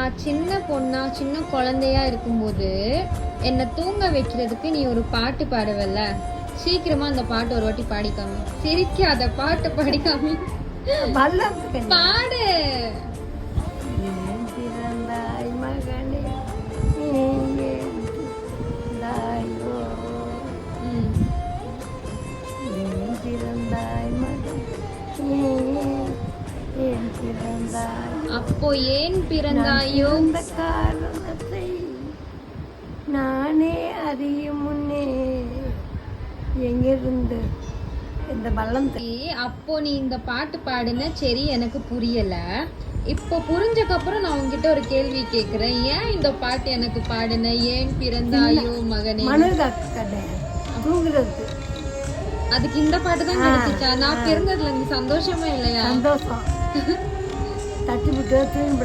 நான் சின்ன பொண்ணா சின்ன குழந்தையா இருக்கும்போது என்னை தூங்க வைக்கிறதுக்கு நீ ஒரு பாட்டு பாடுவல்ல? சீக்கிரமா அந்த பாட்டு ஒரு வாட்டி பாடிக்காமி. சிரிக்காத பாட்டை பாடிக்காமி. பாடு. அப்போ ஏன் பிறந்தாயோ? காரணத்தை நானே அறியும் முன்னே எங்கிருந்து? இந்த பள்ளம் அப்போ நீ இந்த பாட்டு பாடுன சரி எனக்கு புரியல. இப்போ புரிஞ்சக்கு அப்புறம் நான் உன்கிட்ட ஒரு கேள்வி கேக்குறேன். ஏன் இந்த பாட்டு எனக்கு பாடுன? ஏன் பிறந்தாயோ மகனே? தூங்குறதுக்கு அதுக்கு இந்த பாட்டு தான் கிடைச்சிச்சா? நான் பிறந்ததுல இருந்து சந்தோஷமே இல்லையா? சந்தோஷம். தட்டி விட்டு தூங்கி